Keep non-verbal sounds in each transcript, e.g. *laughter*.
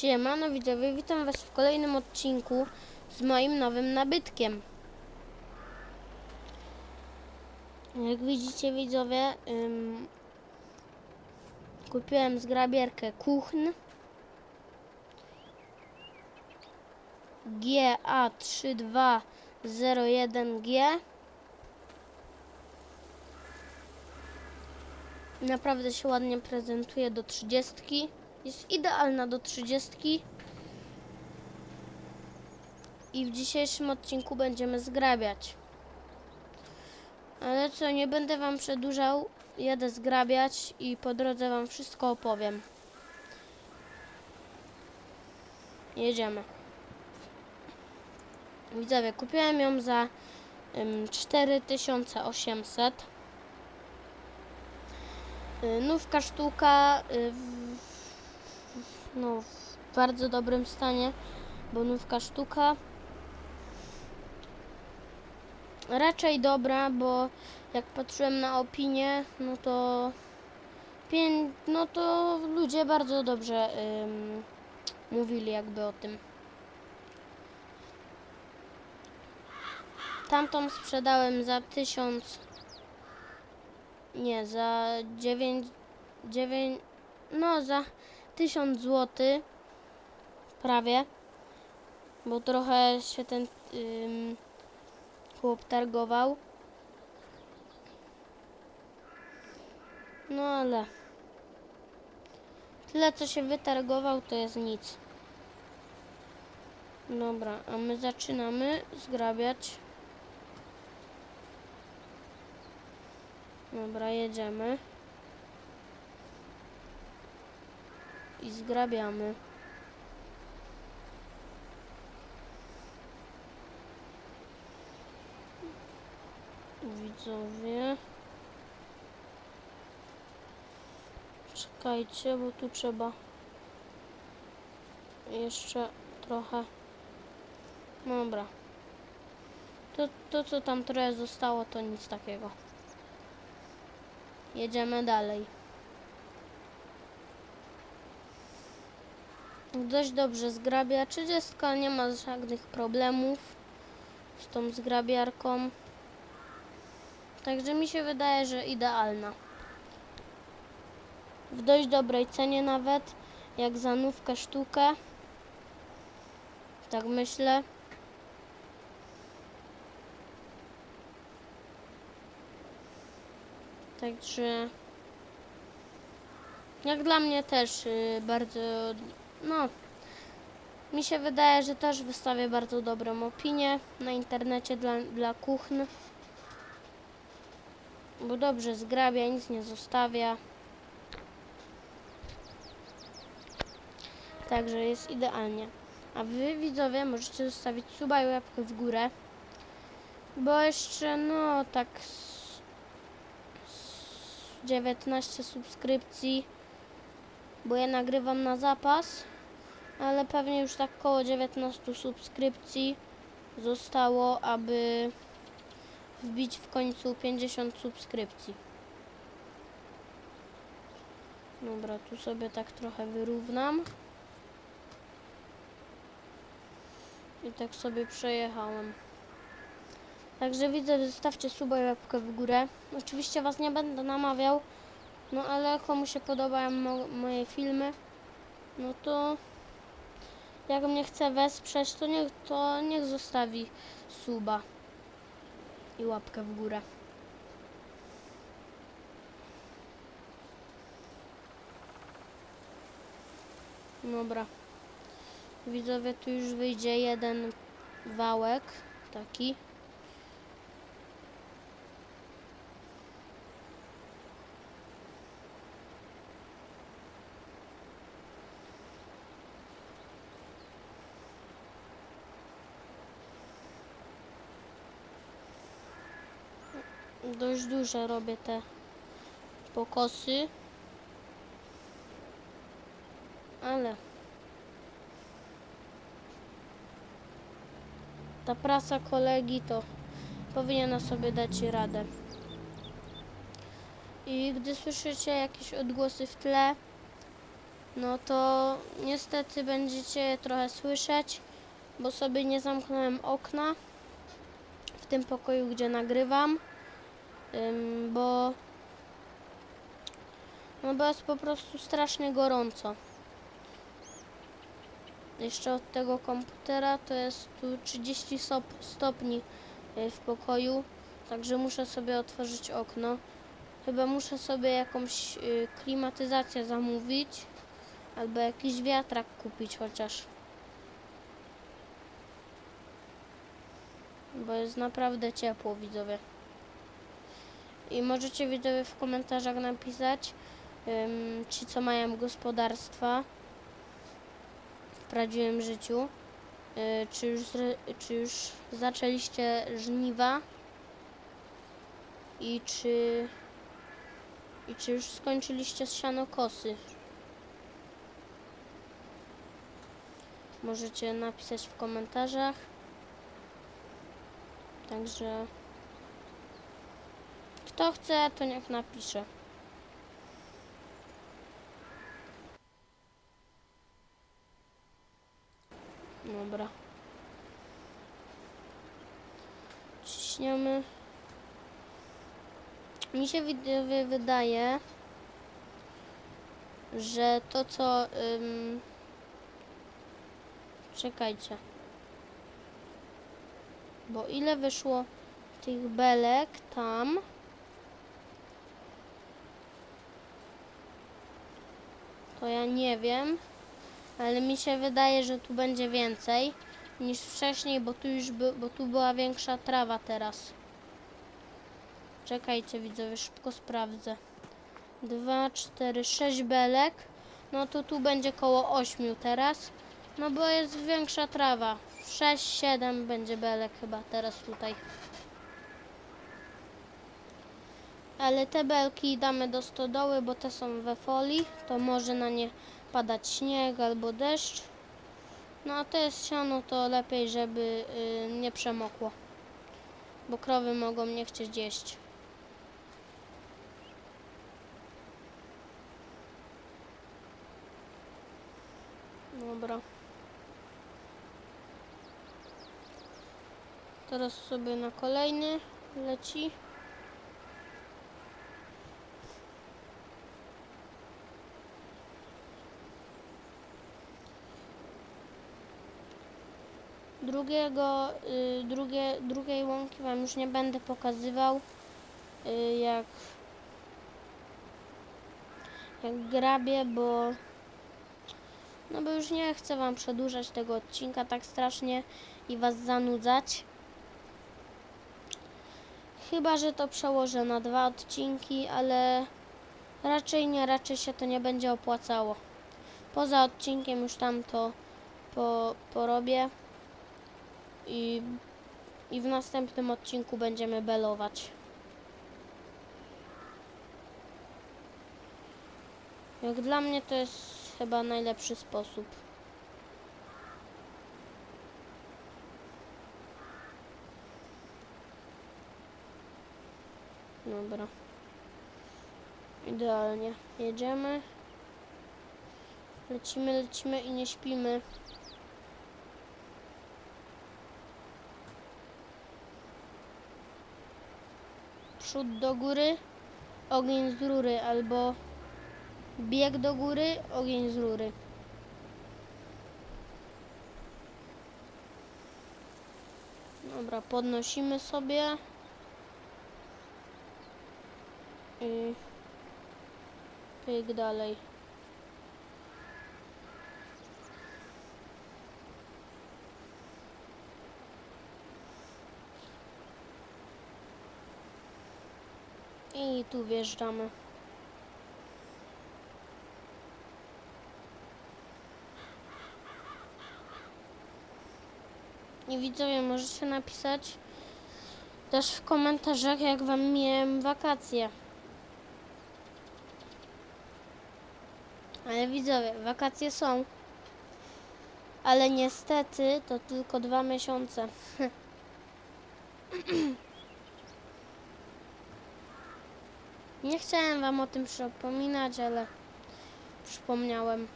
Siemano widzowie, witam was w kolejnym odcinku z moim nowym nabytkiem. Jak widzicie widzowie, ym, kupiłem zgrabierkę Kuchn GA3201G Naprawdę się ładnie prezentuje do 30. Jest idealna do 30. I w dzisiejszym odcinku będziemy zgrabiać. Ale co, nie będę wam przedłużał. Jadę zgrabiać i po drodze wam wszystko opowiem. Jedziemy. Widzowie, kupiłem ją za ym, 4800. Y, Nówka sztuka y, w, no, w bardzo dobrym stanie, bo nówka sztuka. Raczej dobra, bo jak patrzyłem na opinię, no to no to ludzie bardzo dobrze ym, mówili jakby o tym. Tamtą sprzedałem za tysiąc nie, za 9, 9, no za 1000 zł prawie, bo trochę się ten ym, chłop targował. No ale tyle co się wytargował to jest nic. Dobra, a my zaczynamy zgrabiać. Dobra, jedziemy. I zgrabiamy. Widzowie. Czekajcie, bo tu trzeba jeszcze trochę. Dobra. To, to co tam trochę zostało, to nic takiego. Jedziemy dalej. Dość dobrze zgrabia. 30 nie ma żadnych problemów z tą zgrabiarką. Także mi się wydaje, że idealna. W dość dobrej cenie nawet, jak za nówkę sztukę. Tak myślę. Także jak dla mnie też y, bardzo no mi się wydaje, że też wystawię bardzo dobrą opinię na internecie dla, dla kuchn. Bo dobrze zgrabia, nic nie zostawia. Także jest idealnie. A wy widzowie możecie zostawić suba i łapkę w górę. Bo jeszcze no tak s- s- 19 subskrypcji. Bo ja nagrywam na zapas. Ale pewnie już tak koło 19 subskrypcji zostało, aby wbić w końcu 50 subskrypcji. Dobra, tu sobie tak trochę wyrównam. I tak sobie przejechałem. Także widzę, zostawcie suba i łapkę w górę. Oczywiście Was nie będę namawiał, no ale komu się podobają mo moje filmy, no to jak mnie chce wesprzeć, to niech, to niech zostawi suba i łapkę w górę. Dobra. Widzowie, tu już wyjdzie jeden wałek, taki. Dość duże robię te pokosy. Ale ta prasa kolegi to powinna sobie dać radę. I gdy słyszycie jakieś odgłosy w tle, no to niestety będziecie trochę słyszeć, bo sobie nie zamknąłem okna w tym pokoju, gdzie nagrywam, bo no bo jest po prostu strasznie gorąco. Jeszcze od tego komputera to jest tu 30 stop- stopni y, w pokoju, także muszę sobie otworzyć okno. Chyba muszę sobie jakąś y, klimatyzację zamówić albo jakiś wiatrak kupić chociaż. Bo jest naprawdę ciepło, widzowie. I możecie widzowie w komentarzach napisać, ym, ci co mają gospodarstwa w prawdziwym życiu. Y, czy, już, czy już zaczęliście żniwa? I czy, I czy już skończyliście z sianokosy? Możecie napisać w komentarzach. Także kto chce, to niech napisze. Dobra. Ciśniemy. Mi się wydaje, że to co... Ym... Czekajcie. Bo ile wyszło tych belek tam? Ja nie wiem, ale mi się wydaje, że tu będzie więcej niż wcześniej, bo tu już by, bo tu była większa trawa teraz. Czekajcie widzowie, szybko sprawdzę. 2, 4, 6 belek. No to tu będzie koło 8 teraz. No bo jest większa trawa. 6, 7 będzie belek chyba teraz tutaj. Ale te belki damy do stodoły, bo te są we folii. To może na nie padać śnieg albo deszcz. No a to jest siano, to lepiej, żeby y, nie przemokło. Bo krowy mogą nie chcieć jeść. Dobra. Teraz sobie na kolejny leci. Drugiego, y, drugie, drugiej łąki Wam już nie będę pokazywał, y, jak, jak grabię, bo no bo już nie chcę Wam przedłużać tego odcinka tak strasznie i Was zanudzać. Chyba, że to przełożę na dwa odcinki, ale raczej nie, raczej się to nie będzie opłacało. Poza odcinkiem już tam to po, porobię i, i w następnym odcinku będziemy belować. Jak dla mnie to jest chyba najlepszy sposób. Dobra. Idealnie. Jedziemy. Lecimy, lecimy i nie śpimy. Przód do góry, ogień z rury, albo bieg do góry, ogień z rury. Dobra, podnosimy sobie. I pyk dalej. I tu wjeżdżamy. I widzowie, możecie napisać też w komentarzach, jak wam miałem wakacje. Ale widzowie, wakacje są. Ale niestety to tylko dwa miesiące. *clears throat* Nie chciałem wam o tym przypominać, ale przypomniałem.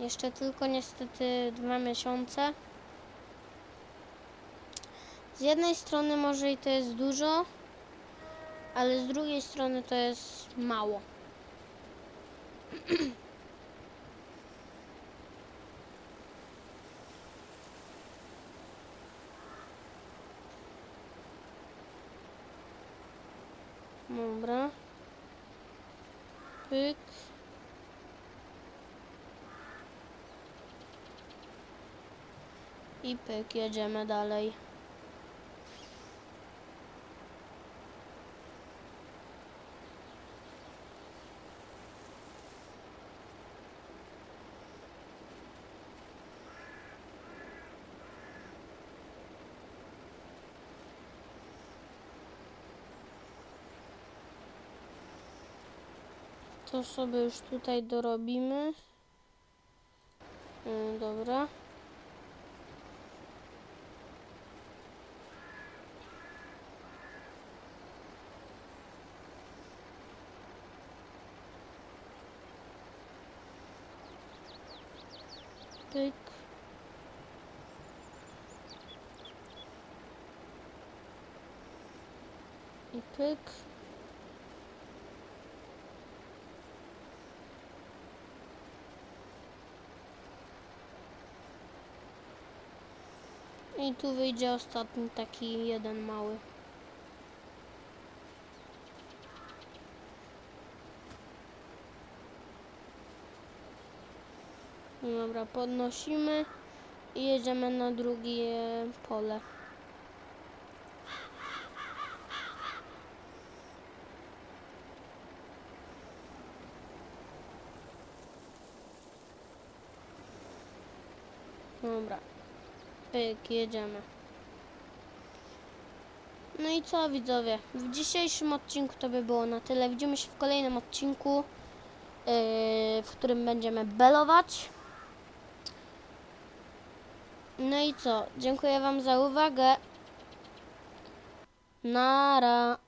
Jeszcze tylko niestety dwa miesiące. Z jednej strony może i to jest dużo, ale z drugiej strony to jest mało. *clears throat* Dobra. Pyk. I pyk, jedziemy dalej. To sobie już tutaj dorobimy. Mm, Dobra. Pyk. I pyk. I tu wyjdzie ostatni taki jeden mały. Dobra, podnosimy i jedziemy na drugie pole. Dobra. Pyk, jedziemy. No i co widzowie? W dzisiejszym odcinku to by było na tyle. Widzimy się w kolejnym odcinku, yy, w którym będziemy belować. No i co? Dziękuję Wam za uwagę. Nara.